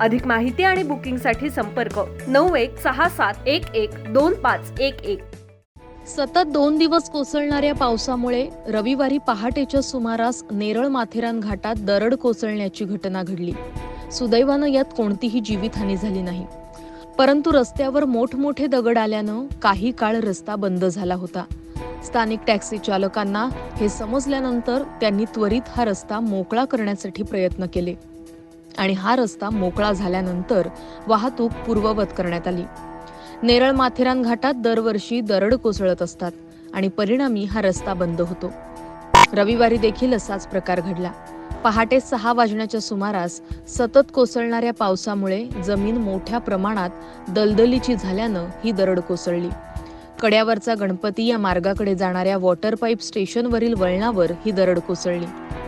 अधिक माहिती आणि बुकिंगसाठी संपर्क नऊ एक सहा सात एक एक दोन पाच एक एक. सतत दोन दिवस कोसळणाऱ्या पावसामुळे रविवारी पहाटेच्या सुमारास नेरळ माथेरान घाटात दरड कोसळण्याची घटना घडली. सुदैवानं यात कोणतीही जीवितहानी झाली नाही. परंतु रस्त्यावर मोठमोठे दगड आल्यानं काही काळ रस्ता बंद झाला होता. स्थानिक टॅक्सी चालकांना हे समजल्यानंतर त्यांनी त्वरित हा रस्ता मोकळा करण्यासाठी प्रयत्न केले. आणि हा रस्ता मोकळा झाल्यानंतर वाहतूक पूर्ववत करण्यात आली. नेरळ माथेरान घाटात दरवर्षी दरड कोसळत असतात आणि परिणामी हा रस्ता बंद होतो. रविवारी देखील असाच प्रकार घडला. पहाटे सहा वाजण्याच्या सुमारास सतत कोसळणाऱ्या पावसामुळे जमीन मोठ्या प्रमाणात दलदलीची झाल्यानं ही दरड कोसळली. कड्यावरचा गणपती या मार्गाकडे जाणाऱ्या वॉटर पाईप स्टेशनवरील वळणावर ही दरड कोसळली.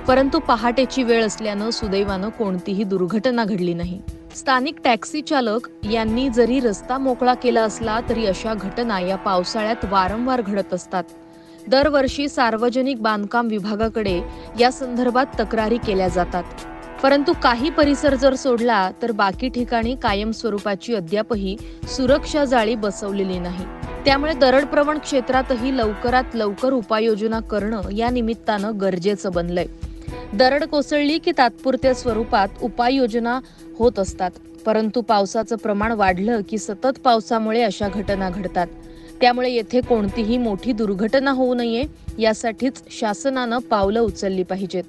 परंतु पहाटेची वेळ असल्यानं सुदैवानं कोणतीही दुर्घटना घडली नाही. स्थानिक टॅक्सी चालक यांनी जरी रस्ता मोकळा केला असला तरी अशा घटना या पावसाळ्यात वारंवार घडत असतात. दरवर्षी सार्वजनिक बांधकाम विभागाकडे या संदर्भात तक्रारी केल्या जातात. परंतु काही परिसर जर सोडला तर बाकी ठिकाणी कायम स्वरूपाची अद्यापही सुरक्षा जाळी बसवलेली नाही. त्यामुळे दरडप्रवण क्षेत्रातही लवकरात लवकर उपाययोजना करणं या निमित्तानं गरजेचं बनलंय. दरड कोसळली की तात्पुरत्या स्वरूपात उपाययोजना होत असतात. परंतु पावसाचं प्रमाण वाढलं की सतत पावसामुळे अशा घटना घडतात. त्यामुळे येथे कोणतीही मोठी दुर्घटना होऊ नये यासाठीच शासनानं पावलं उचलली पाहिजेत.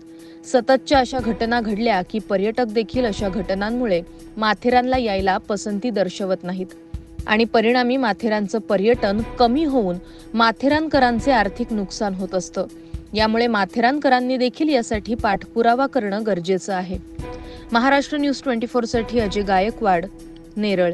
सततच्या अशा घटना घडल्या की पर्यटक देखील अशा घटनांमुळे माथेरानला यायला पसंती दर्शवत नाहीत. आणि परिणामी माथेरानचं पर्यटन कमी होऊन माथेरानकरांचे आर्थिक नुकसान होत असतं. यामुळे माथेरानकरांनी देखील यासाठी पाठपुरावा करणं गरजेचं आहे. महाराष्ट्र न्यूज ट्वेंटी फोरसाठी अजय गायकवाड नेरळ.